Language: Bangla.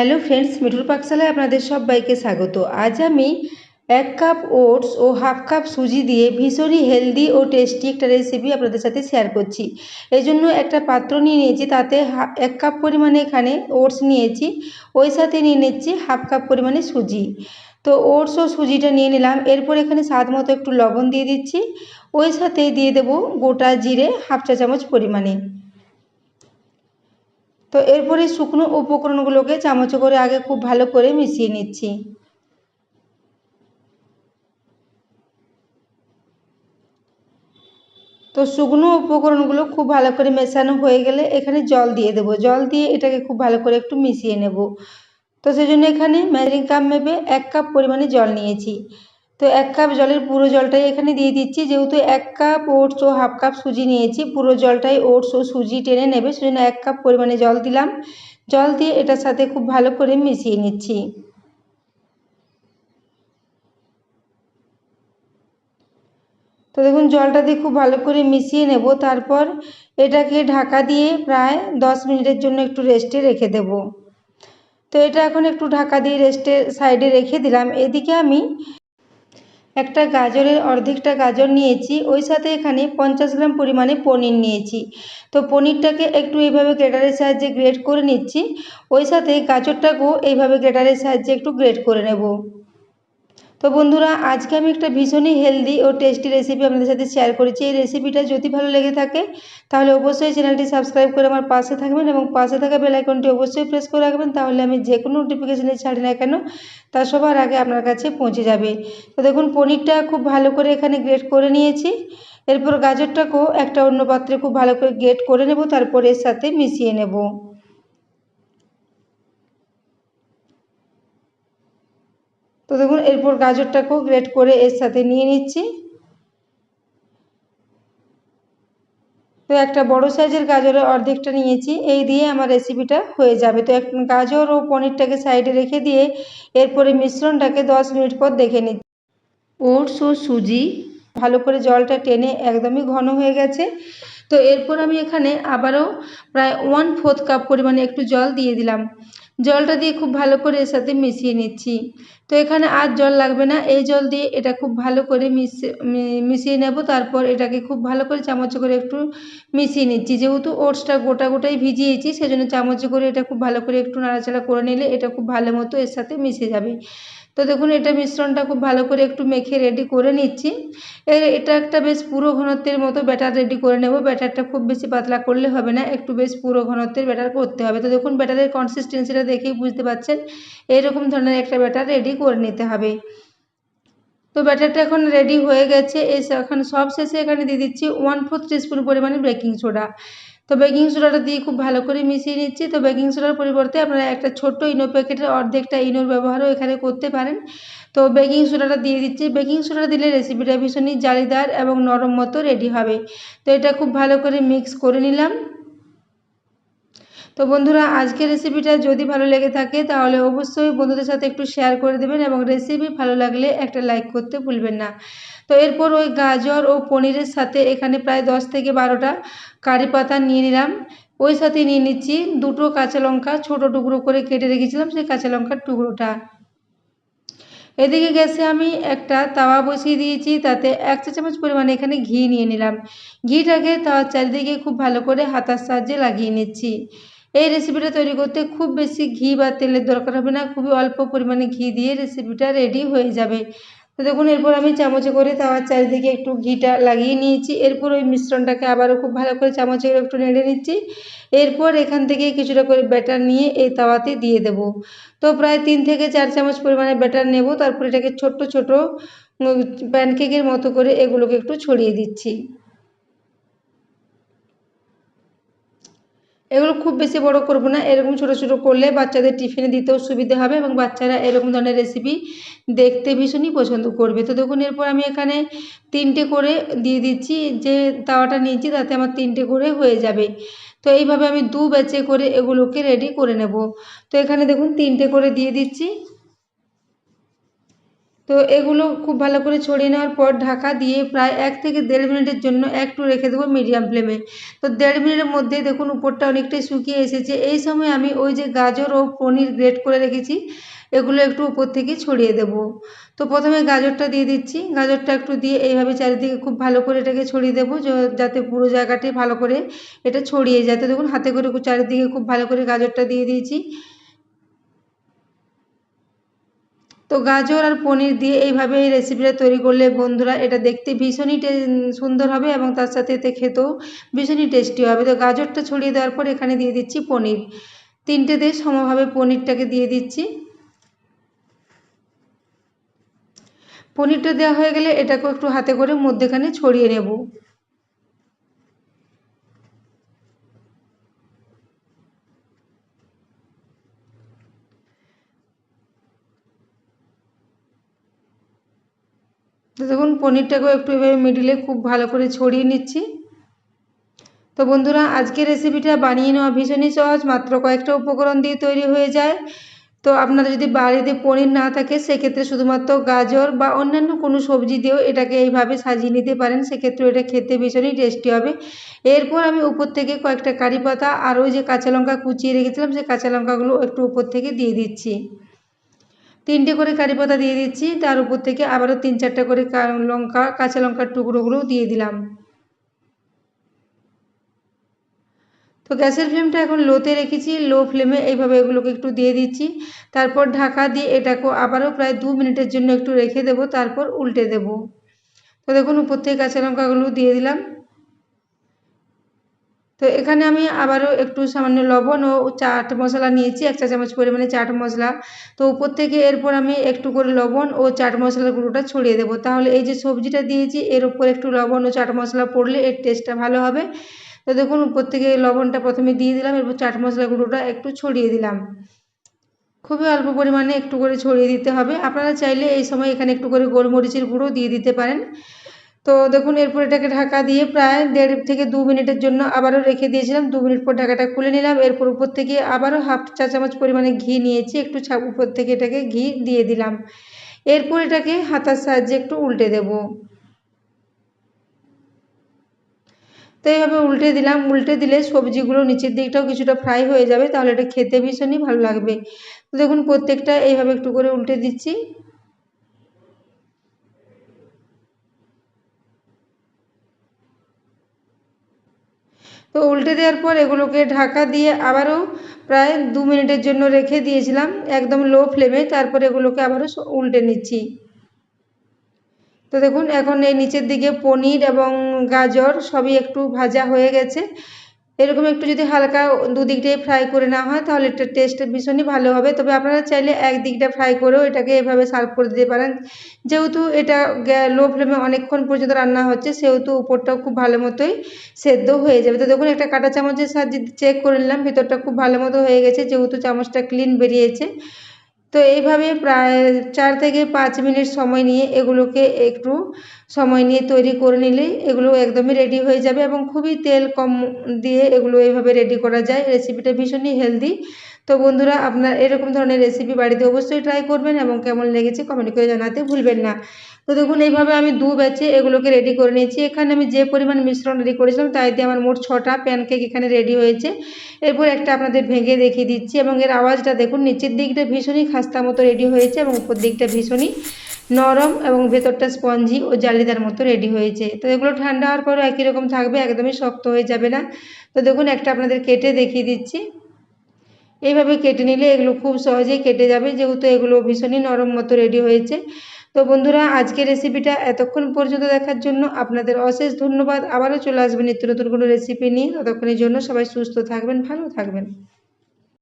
হ্যালো ফ্রেন্ডস মিঠুর পাকশালায় আপনাদের সবাইকে স্বাগত। আজ আমি এক কাপ ওটস ও হাফ কাপ সুজি দিয়ে ভীষণই হেলদি ও টেস্টি একটা রেসিপি আপনাদের সাথে শেয়ার করছি। এই জন্য একটা পাত্র নিয়ে নিয়েছি, তাতে এক কাপ পরিমাণে এখানে ওটস নিয়েছি, ওই সাথে নিয়ে নিচ্ছি হাফ কাপ পরিমাণে সুজি। তো ওটস ও সুজিটা নিয়ে নিলাম, এরপর এখানে স্বাদ মতো একটু লবণ দিয়ে দিচ্ছি, ওই সাথে দিয়ে দেবো গোটা জিরে হাফ চা চামচ পরিমাণে। তো এরপরে শুকনো উপকরণগুলোকে চামচ করে আগে খুব ভালো করে মিশিয়ে নিচ্ছি। তো শুকনো উপকরণগুলো খুব ভালো করে মেশানো হয়ে গেলে এখানে জল দিয়ে দেবো। জল দিয়ে এটাকে খুব ভালো করে একটু মিশিয়ে নেব। তো সেই জন্য এখানে মেজারিং কাপ মেপে এক কাপ পরিমাণে জল নিয়েছি। তো এক কাপ জলের পুরো জলটাই এখানে দিয়ে দিচ্ছি। যেহেতু এক কাপ ওটস ও হাফ কাপ সুজি নিয়েছি, পুরো জলটাই ওটস ও সুজি টেনে নেবে, সেজন্য এক কাপ পরিমাণে জল দিলাম। জল দিয়ে এটার সাথে খুব ভালো করে মিশিয়ে নিচ্ছি। তো দেখুন, জলটা দিয়ে খুব ভালো করে মিশিয়ে নেব। তারপর এটাকে ঢাকা দিয়ে প্রায় দশ মিনিটের জন্য একটু রেস্টে রেখে দেব। তো এটা এখন একটু ঢাকা দিয়ে রেস্টে সাইডে রেখে দিলাম। এদিকে আমি একটা গাজরের অর্ধেকটা গাজর নিয়েছি, ওই সাথে এখানে পঞ্চাশ গ্রাম পরিমাণে পনির নিয়েছি। তো পনিরটাকে একটু এইভাবে গ্রেটারের সাহায্যে গ্রেট করে নিচ্ছি, ওই সাথে গাজরটাকেও এইভাবে গ্রেটারের সাহায্যে একটু গ্রেট করে নেব। তো বন্ধুরা, আজকে আমি একটা ভীষণই হেলদি ও টেস্টি রেসিপি আপনাদের সাথে শেয়ার করেছি। এই রেসিপিটা যদি ভালো লেগে থাকে, তাহলে অবশ্যই চ্যানেলটি সাবস্ক্রাইব করে আমার পাশে থাকবেন এবং পাশে থাকা বেল আইকনটি অবশ্যই প্রেস করে রাখবেন, তাহলে আমি যে কোনো নোটিফিকেশানে ছাড়ি না কেন, তা সবার আগে আপনার কাছে পৌঁছে যাবে। তো দেখুন, পনিরটা খুব ভালো করে এখানে গ্রেট করে নিয়েছি। এরপর গাজরটাকেও একটা অন্য পাত্রে খুব ভালো করে গ্রেট করে নেব, তারপর এর সাথে মিশিয়ে নেব। তো দেখুন, এরপর গাজরটাকেও গ্রেট করে এর সাথে নিয়ে নিচ্ছি। তো একটা বড় সাইজের গাজরের অর্ধেকটা নিয়েছি, এই দিয়ে আমার রেসিপিটা হয়ে যাবে। তো এক গাজর ও পনিরটাকে সাইডে রেখে দিয়ে এরপরে মিশ্রণটাকে দশ মিনিট পর দেখে নিচ্ছি। ওটস ও সুজি, ভালো করে জলটা টেনে একদমই ঘন হয়ে গেছে। তো এরপর আমি এখানে আবারও প্রায় ওয়ান ফোর্থ কাপ পরিমাণে একটু জল দিয়ে দিলাম। জলটা দিয়ে খুব ভালো করে এর সাথে মিশিয়ে নিচ্ছি। তো এখানে আর জল লাগবে না। এই জল দিয়ে এটা খুব ভালো করে মিশিয়ে নেব। তারপর এটাকে খুব ভালো করে চামচ করে একটু মিশিয়ে নিচ্ছি। যেহেতু ওটসটা গোটা গোটাই ভিজিয়েছি, সেজন্য চামচে করে এটা খুব ভালো করে একটু নাড়াচাড়া করে নিলে এটা খুব ভালো মতো এর সাথে মিশে যাবে। তো দেখুন, এটা মিশ্রণটা খুব ভালো করে একটু মেখে রেডি করে নিচ্ছি। এটা একটা বেশ পুরো ঘনত্বের মতো ব্যাটার রেডি করে নেব। ব্যাটারটা খুব বেশি পাতলা করলে হবে না, একটু বেশ পুরো ঘনত্বের ব্যাটার করতে হবে। তো দেখুন ব্যাটারের কনসিস্টেন্সিটা দেখেই বুঝতে পারছেন এইরকম ধরনের একটা ব্যাটার রেডি করে নিতে হবে। তো ব্যাটারটা এখন রেডি হয়ে গেছে। এই এখন সব শেষে এখানে দিয়ে দিচ্ছি ওয়ান ফোর্থ টিস্পুন পরিমাণে বেকিং সোডা তো বেকিং সোডাটা দিয়ে খুব ভালো করে মিশিয়ে নিচ্ছি। তো বেকিং সোডার পরিবর্তে আপনারা একটা ছোট্ট ইনো প্যাকেটের অর্ধেকটা ইনোর ব্যবহারও এখানে করতে পারেন। তো বেকিং সোডাটা দিয়ে দিচ্ছি। বেকিং সোডা দিলে রেসিপিটা ভীষণই জালিদার এবং নরম মতো রেডি হবে। তো এটা খুব ভালো করে মিক্স করে নিলাম। তো বন্ধুরা, আজকের রেসিপিটা যদি ভালো লেগে থাকে, তাহলে অবশ্যই বন্ধুদের সাথে একটু শেয়ার করে দেবেন এবং রেসিপি ভালো লাগলে একটা লাইক করতে ভুলবেন না। তো এরপর ওই গাজর ও পনিরের সাথে এখানে প্রায় দশ থেকে বারোটা কারি পাতা নিয়ে নিলাম। ওই সাথে নিয়ে নিচ্ছি দুটো কাঁচা লঙ্কা ছোটো টুকরো করে কেটে রেখেছিলাম সেই কাঁচা লঙ্কার টুকরোটা। এদিকে গ্যাসে আমি একটা তাওয়া বসিয়ে দিয়েছি, তাতে এক চা চামচ পরিমাণে এখানে ঘি নিয়ে নিলাম। ঘিটাকে তাওয়ার চারিদিকে খুব ভালো করে হাতার সাহায্যে লাগিয়ে নিচ্ছি। এই রেসিপিটা তৈরি করতে খুব বেশি ঘি বা তেলের দরকার হবে না, খুবই অল্প পরিমাণে ঘি দিয়ে রেসিপিটা রেডি হয়ে যাবে। তো দেখুন, এরপর আমি চামচে করে তাওয়ার চারিদিকে একটু ঘিটা লাগিয়ে নিয়েছি। এরপর ওই মিশ্রণটাকে আবারও খুব ভালো করে চামচে করে একটু নেড়ে নিচ্ছি। এরপর এখান থেকে কিছুটা করে ব্যাটার নিয়ে এই তাওয়াতে দিয়ে দেব। তো প্রায় তিন থেকে চার চামচ পরিমাণে ব্যাটার নেব। তারপর এটাকে ছোট্ট ছোট প্যানকেকের মতো করে এগুলোকে একটু ছড়িয়ে দিচ্ছি। এগুলো খুব বেশি বড় করব না। এরকম ছোট ছোট করলে বাচ্চাদের টিফিনে দিতেও সুবিধে হবে এবং বাচ্চারা এরকম ধরনের রেসিপি দেখতে ভীষণই পছন্দ করবে। তো দেখুন, এরপর আমি এখানে তিনটে করে দিয়ে দিচ্ছি, যে তাওয়াটা নিয়েছি তাতে আমার তিনটে করে হয়ে যাবে। তো এইভাবে আমি দু ব্যাচে করে এগুলোকে রেডি করে নেব। তো এখানে দেখুন, তিনটে করে দিয়ে দিচ্ছি। তো এগুলো খুব ভালো করে ছড়িয়ে নেওয়ার পর ঢাকা দিয়ে প্রায় এক থেকে দেড় মিনিটের জন্য একটু রেখে দেবো মিডিয়াম ফ্লেমে। তো দেড় মিনিটের মধ্যে দেখুন উপরটা অনেকটাই শুকিয়ে এসেছে। এই সময় আমি ওই যে গাজর ও পনির গ্রেট করে রেখেছি, এগুলো একটু উপর থেকে ছড়িয়ে দেব। তো প্রথমে গাজরটা দিয়ে দিচ্ছি। গাজরটা একটু দিয়ে এইভাবে চারিদিকে খুব ভালো করে এটাকে ছড়িয়ে দেবো যাতে পুরো জায়গাটি ভালো করে এটা ছড়িয়ে যায়। তো দেখুন হাতে করে চারিদিকে খুব ভালো করে গাজরটা দিয়ে দিয়েছি। তো গাজর আর পনির দিয়ে এইভাবে এই রেসিপিটা তৈরি করলে বন্ধুরা এটা দেখতে ভীষণই সুন্দর হবে এবং তার সাথে এতে খেতেও ভীষণই টেস্টি হবে। তো গাজরটা ছড়িয়ে দেওয়ার পর এখানে দিয়ে দিচ্ছি পনির। তিনটে দিয়ে সমভাবে পনিরটাকে দিয়ে দিচ্ছি। পনিরটা দেওয়া হয়ে গেলে এটাকেও একটু হাতে করে মধ্যেখানে ছড়িয়ে নেব। তো দেখুন, পনিরটাকেও একটু এভাবে মিডিলে খুব ভালো করে ছড়িয়ে নিচ্ছি। তো বন্ধুরা, আজকের রেসিপিটা বানিয়ে নেওয়া ভীষণই সহজ, মাত্র কয়েকটা উপকরণ দিয়ে তৈরি হয়ে যায়। তো আপনারা যদি বাড়িতে পনির না থাকে, সেক্ষেত্রে শুধুমাত্র গাজর বা অন্যান্য কোনো সবজি দিয়েও এটাকে এইভাবে সাজিয়ে নিতে পারেন। সেক্ষেত্রে এটা খেতে ভীষণই টেস্টি হবে। এরপর আমি উপর থেকে কয়েকটা কারি পাতা আর ওই যে কাঁচা লঙ্কা কুচিয়ে রেখেছিলাম সেই কাঁচা লঙ্কাগুলো একটু উপর থেকে দিয়ে দিচ্ছি। তিনটে করে কারি পাতা দিয়ে দিচ্ছি, তার উপর থেকে আবারও তিন চারটা করে লঙ্কা, কাঁচা লঙ্কার টুকরোগুলো দিয়ে দিলাম। তো গ্যাসের ফ্লেমটা এখন লোতে রেখেছি, লো ফ্লেমে এইভাবে এগুলোকে একটু দিয়ে দিচ্ছি। তারপর ঢাকা দিয়ে এটাকে আবারও প্রায় দু মিনিটের জন্য একটু রেখে দেব, তারপর উল্টে দেব। তো দেখুন, উপর থেকে কাঁচা লঙ্কাগুলো দিয়ে দিলাম। তো এখানে আমি আবারও একটু সামান্য লবণ ও চাট মশলা নিয়েছি, এক চা চামচ পরিমাণে চাট মশলা। তো উপর থেকে এরপর আমি একটু করে লবণ ও চাট মশলার গুঁড়োটা ছড়িয়ে দেবো। তাহলে এই যে সবজিটা দিয়েছি, এর উপর একটু লবণ ও চাট মশলা পড়লে এর টেস্টটা ভালো হবে। তো দেখুন, উপর থেকে লবণটা প্রথমে দিয়ে দিলাম, এরপর চাট মশলা গুঁড়োটা একটু ছড়িয়ে দিলাম। খুবই অল্প পরিমাণে একটু করে ছড়িয়ে দিতে হবে। আপনারা চাইলে এই সময় এখানে একটু করে গোলমরিচের গুঁড়ো দিয়ে দিতে পারেন। তো দেখুন, এরপর এটাকে ঢাকা দিয়ে প্রায় দেড় থেকে দু মিনিটের জন্য আবারও রেখে দিয়েছিলাম। দু মিনিট পর ঢাকাটা খুলে নিলাম। এরপর উপর থেকে আবারও হাফ চা চামচ পরিমাণে ঘি নিয়েছি। একটু উপর থেকে এটাকে ঘি দিয়ে দিলাম। এরপর এটাকে হাতার সাহায্যে একটু উল্টে দেবো। তো এইভাবে উল্টে দিলাম। উল্টে দিলে সবজিগুলো নিচের দিকটাও কিছুটা ফ্রাই হয়ে যাবে। তাহলে এটা খেতে ভীষণই ভালো লাগবে। তো দেখুন, প্রত্যেকটা এইভাবে একটু করে উল্টে দিচ্ছি। তো উল্টে দেওয়ার পর এগুলোকে ঢাকা দিয়ে আবারও প্রায় দু মিনিটের জন্য রেখে দিয়েছিলাম একদম লো ফ্লেমে তারপরে এগুলোকে আবারও উল্টে নিচ্ছি। তো দেখুন, এখন এই নিচের দিকে পনির এবং গাজর সবই একটু ভাজা হয়ে গেছে। এরকম একটু যদি হালকা দুদিকটাই ফ্রাই করে নেওয়া হয়, তাহলে এটার টেস্ট ভীষণই ভালো হবে। তবে আপনারা চাইলে এক দিকটা ফ্রাই করেও এটাকে এভাবে সার্ভ করে দিতে পারেন। যেহেতু এটা লো ফ্লেমে অনেকক্ষণ পর্যন্ত রান্না হচ্ছে, সেহেতু উপরটাও খুব ভালো মতোই সেদ্ধ হয়ে যাবে। তো দেখুন, একটা কাটা চামচের সাহায্যে চেক করে নিলাম, ভিতরটা খুব ভালো মতো হয়ে গেছে, যেহেতু চামচটা ক্লিন বেরিয়েছে। তো এইভাবে প্রায় চার থেকে পাঁচ মিনিট সময় নিয়ে এগুলোকে একটু সময় নিয়ে তৈরি করে নিলে এগুলো একদমই রেডি হয়ে যাবে এবং খুবই তেল কম দিয়ে এগুলো এইভাবে রেডি করা যায়। রেসিপিটা ভীষণই হেলদি তো বন্ধুরা, আপনার এরকম ধরনের রেসিপি বাড়িতে অবশ্যই ট্রাই করবেন এবং কেমন লেগেছে কমেন্ট করে জানাতে ভুলবেন না। তো দেখুন, এইভাবে আমি দু ব্যাচে এগুলোকে রেডি করে নিয়েছি। এখানে আমি যে পরিমাণ মিশ্রণ রেডি করেছিলাম, তাই দিয়ে আমার মোট ছটা প্যানকেক এখানে রেডি হয়েছে। এরপর একটা আপনাদের ভেঙে দেখিয়ে দিচ্ছি এবং এর আওয়াজটা দেখুন, নিচের দিকটা ভীষণই খাস্তা মতো রেডি হয়েছে এবং উপর দিকটা ভীষণই নরম এবং ভেতরটা স্পঞ্জি ও জালিদার মতো রেডি হয়েছে। তো এগুলো ঠান্ডা হওয়ার পরও একই রকম থাকবে, একদমই শক্ত হয়ে যাবে না। তো দেখুন, একটা আপনাদের কেটে দেখিয়ে দিচ্ছি। এইভাবে কেটে নিলে এগুলো খুব সহজেই কেটে যাবে, যেহেতু এগুলো ভীষণই নরম মতো রেডি হয়েছে। তো বন্ধুরা আজকে রেসিপিটা এতক্ষণ পর্যন্ত দেখার জন্য আপনাদের অশেষ ধন্যবাদ। আবারও চলে আসবেন নিত্য নতুন কোনো রেসিপি নিয়ে। ততক্ষণের জন্য সবাই সুস্থ থাকবেন, ভালো থাকবেন।